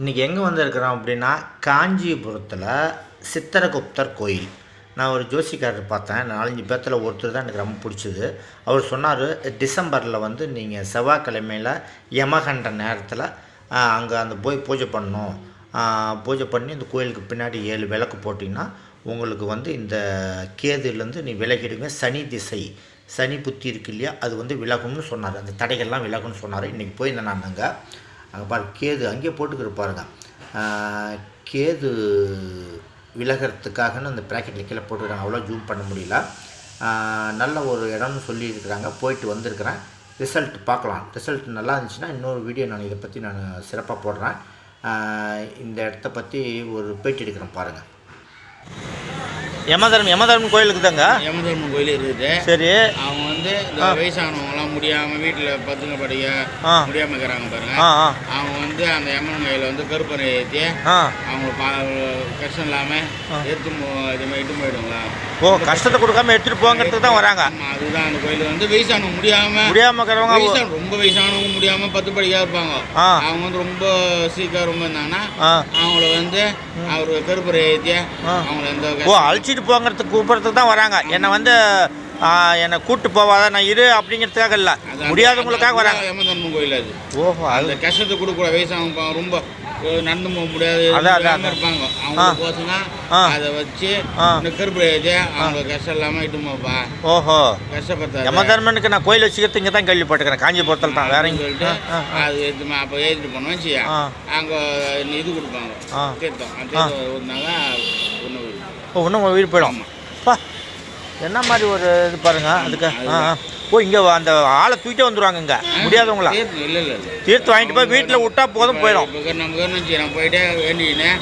இன்றைக்கி எங்கே வந்திருக்கிறோம் அப்படின்னா காஞ்சிபுரத்தில் சித்திரகுப்தர் கோயில். நான் ஒரு ஜோசிக்காரர் பார்த்தேன். நாலஞ்சு பேர்த்தில் ஒருத்தர் தான் எனக்கு ரொம்ப பிடிச்சது. அவர் சொன்னார் டிசம்பரில் வந்து நீங்கள் செவ்வாய்க்கிழமையில் யமகண்ட நேரத்தில் அங்கே அந்த போய் பூஜை பண்ணணும். பூஜை பண்ணி இந்த கோயிலுக்கு பின்னாடி ஏழு விளக்கு போட்டிங்கன்னா உங்களுக்கு வந்து இந்த கேதுலேருந்து நீ விலகிடுங்க. சனி திசை சனி புத்தி இருக்கு இல்லையா அது வந்து விலகும்னு சொன்னார். அந்த தடைகள்லாம் விலகும்னு சொன்னார். இன்றைக்கி போயிருந்தேன் நான் அங்கே. அங்கே பாரு கேது அங்கேயே போட்டுக்கிட்டு பாருங்க. கேது விலகிறதுக்காகன்னு அந்த ப்ராக்கெட்டில் கீழே போட்டுக்கிறாங்க. அவ்வளோ ஜூம் பண்ண முடியல. நல்ல ஒரு இடம்னு சொல்லியிருக்கிறாங்க. போயிட்டு வந்திருக்கிறேன். ரிசல்ட் பார்க்கலாம். ரிசல்ட் நல்லா இருந்துச்சுன்னா இன்னொரு வீடியோ நான் இதை பற்றி நான் சிறப்பாக போடுறேன். இந்த இடத்த பற்றி ஒரு பேட்டி எடுக்கிறேன் பாருங்கள் யமதர்மன் யமதர்மன் கோயிலுக்கு தாங்க? யமதர்மன் கோயில் இருக்குது சரி. அவங்க வந்து இந்த வயசானவங்கலாம் முடியாம வீட்டுல பத்துங்க படிக்க ஆ. முடியாம இருக்கிறாங்க பாருங்க. அவங்க வந்து அந்த யமன் கோயில வந்து கருப்பறை ஏற்றி அவங்க கஷ்டம் இல்லாம எடுத்து மு- இது மாதிரி இட்டு போயிடுங்களா ஓ கஷ்டத்தை கொடுக்காம எடுத்துகிட்டு போங்கிறதுக்கு தான் வராங்க. அதுதான் அந்த கோயில் வந்து வயசானவங்க முடியாம முடியாம இருக்கிறவங்க வயசான ரொம்ப வயசானவங்க முடியாம பத்து படிக்கா இருப்பாங்க. அவங்க வந்து ரொம்ப சீக்கிரம் ரொம்ப இருந்தாங்கன்னா அவங்கள வந்து அவர் கருப்பறை ஏற்றி அவங்கள எந்த ஓ அழைச்சிட்டு போங்கிறதுக்கு கூப்பிட்றதுக்கு தான் வராங்க. என்னை வந்து என்னை கூப்பிட்டு போவாத நான் இரு அப்படிங்கிறதுக்காக இல்லை. முடியாதவங்களுக்காக வராங்க. யமதர்மன் கோயில் அது. ஓஹோ அது கஷ்டத்தை கொடுக்கூட பாவம் ரொம்ப நடந்து போக முடியாது அதான், இருப்பாங்க. அவங்க. அதை வச்சு கருப்பு அவங்க கஷ்டம் இல்லாம இட்டு போப்பா. ஓஹோ. கஷ்டப்பட்டாரு யமதர்மனுக்கு நான் கோயில் வச்சுக்கிறது இங்கே தான் கேள்விப்பட்டுக்கிறேன் காஞ்சிபுரத்தில் தான் வேற சொல்லிட்டு அது எடுத்து அப்போ ஏற்றிட்டு போனோம் வச்சியா? ஆ. அங்கே இது கொடுப்பாங்க. தீர்த்தம் தீர்த்தம் ஊற்றினாங்க ஒன்று ஓ இன்னும் உங்கள் வீடு போயிடும் பா. என்ன மாதிரி ஒரு இது பாருங்க அதுக்கு ஆ ஆ. ஓ இங்கே அந்த ஆளை தூக்கிட்டே வந்துடுவாங்க இங்கே. முடியாதவங்களா? தீர்த்தம் இல்லை இல்லை இல்லை. தீர்த்து வாங்கிட்டு போய் வீட்டில் விட்டா போதும் போயிடும். இப்போ கவர்மெண்ட் நான் போயிட்டே வேண்டிக்கினேன்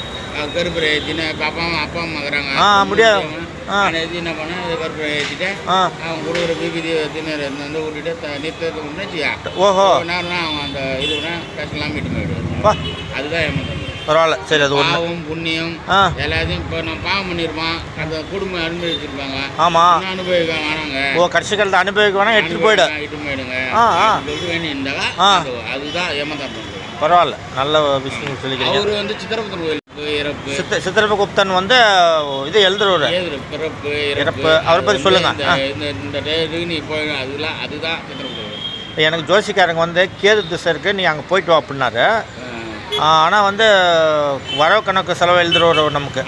கருப்பரை ஏற்றினேன் இப்போ அப்பா அம்மா அப்பா அம்மா இருக்கிறாங்க. ஆ, முடியாது. ஆ. நான் ஏற்றி என்ன பண்ணேன் கருப்பரை ஏற்றிட்டு ஆ. அவங்க கொடுக்குற பிபிதி திணறு வந்து விட்டுட்டு த முன்னாச்சியா ஓஹோ. நேரம் அவங்க அந்த இது கஷ்டம்லாம் மீட்டு போயிடுவாங்க வா. அதுதான் ஏமாத்தம் பரவாயில்ல. சரி அது ஒன்று பாவம் புண்ணியம் ஆ. எல்லாத்தையும் இப்போ நம்ம பாவம் பண்ணியிருப்பான் அந்த குடும்பம் அனுபவிச்சிருப்பாங்க. ஆமாம் அனுபவிக்க வேணாங்க ஓ கடைசி காலத்தை அனுபவிக்க வேணா எடுத்துகிட்டு போயிடு இட்டு போயிடுங்க. ஆ, ஆ. அதுதான் ஏமாத்தான் பரவாயில்ல. நல்ல விஷயம் சொல்லிக்கிறீங்க. அவரு வந்து சித்திரபுத்திர இறப்பு. சித்த சித்திரகுப்தன் வந்து இது எழுதுறவர். இறப்பு, அவரை அது சொல்லுங்க. கோயில் எனக்கு ஜோசிக்காரங்க வந்து கேது திசை இருக்கு நீ அங்கே போயிட்டு வா அப்படின்னாரு. ஆனால் வந்து வரவு கணக்கு செலவு எழுதுறவர் நமக்கு.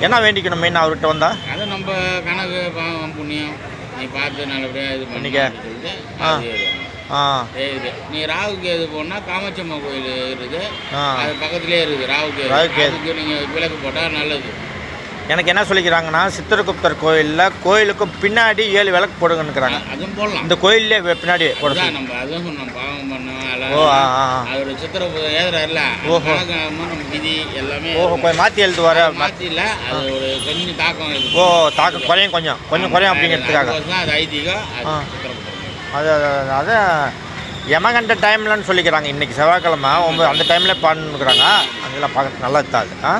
என்ன வேண்டிக்கணும் மெயின் அவர்கிட்ட வந்தா? அது நம்ம கணக்கு புண்ணியம். நீ பார்த்து நல்லபடியாக இது பண்ணிக்க. ஆ. நீ ராவுக்கு எது போனால் காமாட்சியம்மா கோயில் இருக்குது. அது பக்கத்துலேயே இருக்குது ராவுக்கு ராவுகேது. அதுக்கு நீங்கள் விளக்கு போட்டால் நல்லது. எனக்கு என்ன சொல்லிக்கிறாங்கன்னா சித்திரகுப்தர் கோயிலில் கோயிலுக்கும் பின்னாடி ஏழு விளக்கு போடுங்கன்னுக்குறாங்க. அதுவும் போடலாம். இந்த கோயிலே பின்னாடி போட அதான் நம்ம அதுவும் சொன்னோம் பாவம் பண்ணோம். ஓ ஆ ஆ. ஆ. அவர் சித்திர ஏதுறாருல ஓஹோ. நம்ம விதி எல்லாமே ஓஹோ கொஞ்சம் மாற்றி எழுதுவார் மாற்றி இல்லை அது ஒரு கொஞ்சம் தாக்கம் இருக்கு. ஓ தாக்கம் குறையும் கொஞ்சம். கொஞ்சம் குறையும் அப்படிங்கிறதுக்காக. அது ஐதீகம் அது. அது யமகண்ட டைம்லன்னு சொல்லிக்கிறாங்க. இன்றைக்கி செவ்வாய்க்கிழமை. ஒம்பது அந்த டைமில் பண்ணுக்கிறாங்க அதெல்லாம் பார்க்க நல்லா இருக்காது ஆ?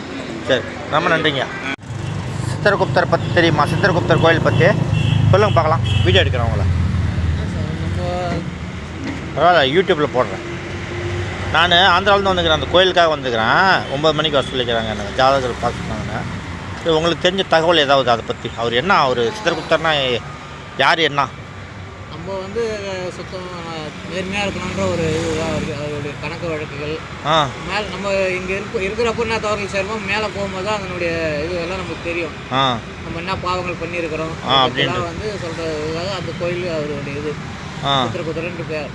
சரி. ரொம்ப நன்றிங்க. சித்திரகுப்தர் பற்றி தெரியுமா? சித்திரகுப்தர் கோயில் பற்றி சொல்லுங்க பார்க்கலாம். வீடியோ எடுக்கிறேன் பரவாயில்ல யூடியூப்பில் போடுறேன். நான் ஆந்திராவிலேருந்து வந்துக்கிறேன். அந்த கோயிலுக்காக வந்துக்கிறேன். ஒம்பது மணிக்கு வர சொல்லிக்கிறாங்க எனக்கு ஜாதகர் பார்த்துருக்காங்கன்னு சரி உங்களுக்கு தெரிஞ்ச தகவல் ஏதாவது அதை பற்றி அவர் என்ன? அவர் சித்திரகுப்தர்னா யார் என்ன? நம்ம வந்து சுத்தம் நேர்மையாக இருக்கணுன்ற ஒரு இதுதான் அவருக்கு அவருடைய கணக்கு வழக்குகள். ஆ. மேலே நம்ம இங்கே இருக்க இருக்கிறப்ப என்ன தவறுகள் செய்கிறோமோ மேலே போகும்போது தான் அதனுடைய இதுவெல்லாம் நமக்கு தெரியும். ஆ. நம்ம என்ன பாவங்கள் பண்ணியிருக்கிறோம். அதெல்லாம் வந்து சொல்கிறதுக்காக அந்த கோயில் அவருடைய இது. ஆ. சித்திரகுதிரன்ட்டு பேர்.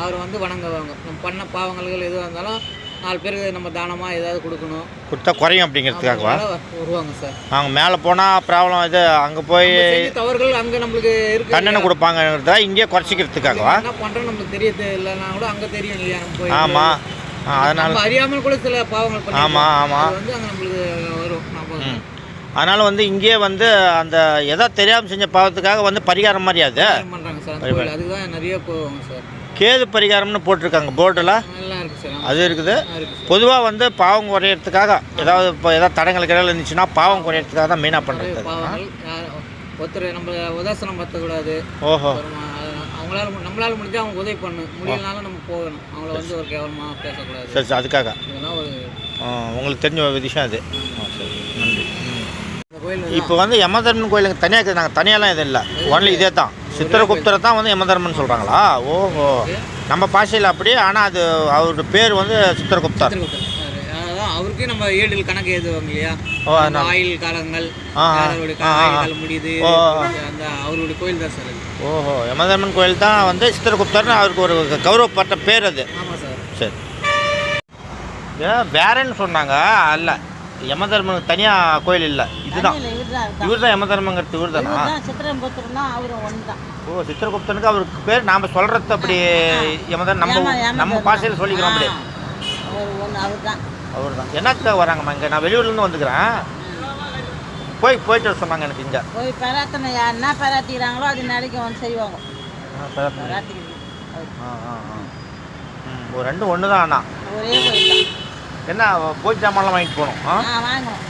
அவர் வந்து வணங்குவாங்க. நம்ம பண்ண பாவங்கள் எதுவாக இருந்தாலும் நாலு பேருக்கு நம்ம தானமாக ஏதாவது கொடுக்கணும். கொடுத்தா குறையும் அப்படிங்கிறதுக்காகவா? அதனால வருவாங்க சார். நாங்கள் மேலே போனால் ப்ராப்ளம் இது அங்கே போய் தவறுகள் அங்கே நம்மளுக்கு இருக்கு. தண்டனை கொடுப்பாங்கிறதா இங்கேயே குறைச்சிக்கிறதுக்காகவா? என்ன பண்ணுறோம் நம்மளுக்கு தெரிய இல்லைன்னா கூட அங்கே தெரியும் இல்லையா? நம்ம போய் ஆமாம் அதனால் அறியாமல் கூட சில பாவங்கள் பண்ணி ஆமா, ஆமா. வந்து அங்கே நம்மளுக்கு வரும். நம்ம அதனால் வந்து இங்கேயே வந்து அந்த எதோ தெரியாமல் செஞ்ச பாவத்துக்காக வந்து பரிகாரம் மாதிரி அது? பண்ணுறாங்க சார். அந்த கோயில் அதுக்கு தான் நிறைய போவாங்க சார். கேது பரிகாரம்னு போட்டிருக்காங்க போர்டில் நல்லா இருக்கு சார். அது இருக்குது. பொதுவாக வந்து பாவம் குறையறதுக்காக ஏதாவது இப்போ ஏதாவது தடங்கள் கிடையாது இருந்துச்சுன்னா பாவம் குறையறதுக்காக தான் மெயினாக பண்ணுறது ஒருத்தர் நம்ம உதாசனம் பற்றக்கூடாது ஓஹோ. அவங்களால நம்மளால முடிஞ்சா அவங்க உதவி பண்ணணும் முடியலனாலும் நம்ம போகணும். அவங்கள வந்து ஒரு கேவலமாக பேசக்கூடாது. சரி அதுக்காக. இதெல்லாம் ஒரு உங்களுக்கு தெரிஞ்ச ஒரு விஷயம் அது. சரி நன்றி ம். இந்த கோயில் இப்போ வந்து யமதர்மன் கோயிலுக்கு தனியாக இருக்குது நாங்கள் தனியாலாம் இது இல்லை. ஒன்லி இதே தான் சித்திரகுப்தரை தான் வந்து யமதர்மன் சொல்கிறாங்களா ஓஹோ. நம்ம பாஷையில் அப்படி ஆனால் அது அவரோட பேர் வந்து சித்திரகுப்தர். அவருக்கே நம்ம ஏழில் கணக்கு எழுதுவாங்க இல்லையா? ஓ. ஆயுள் காலங்கள் முடியுது ஓ. அந்த அவருடைய கோயில் தான் சார் ஓஹோ. யமதர்மன் கோயில் தான் வந்து சித்திரகுப்தர்னு அவருக்கு ஒரு கௌரவப்பட்ட பேர் அது. ஆமாம் சார். சரி. ஏன் வேறன்னு சொன்னாங்க. அல்ல. யமதர்மனுக்கு தனியாக கோயில் இல்லை. இதுதான். இவர் தான் தான் யமதர்மங்கிறது இவர் தானா ஓ சித்திரகுப்தனுக்கு அவருக்கு பேர் நாம் சொல்கிறது அப்படி யமதர் நம்ம நம்ம. பாஷையில் சொல்லிக்கிறோம் அப்படி அவர் தான் என்னத்துக்காக வராங்கம்மா இங்கே? நான் வெளியூர்லேருந்து வந்துக்கிறேன். போய் போயிட்டு வர சொன்னாங்க எனக்கு இங்கே. போய் பெராத்தனை என்ன பெராத்திக்கிறாங்களோ அது நாளைக்கு வந்து செய்வாங்க. ஆ ஆ ஆ ஒரு ரெண்டும் ஒன்று தான் அண்ணா. ஒரே கோயில் தான் என்ன பூஜை சாமான்லாம் வாங்கிட்டு போகணும்? வாங்கணும்.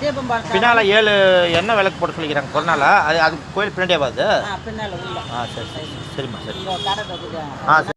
தீபம் பார்த்தா பின்னால் ஏழு எண்ணெய் விளக்கு போட சொல்லிக்கிறாங்க பொருளால் அது அது கோயில் பின்னாடியே பாது ஆ பின்னால் ஆ சரி சரி சரிம்மா சரி. ஆ சரி.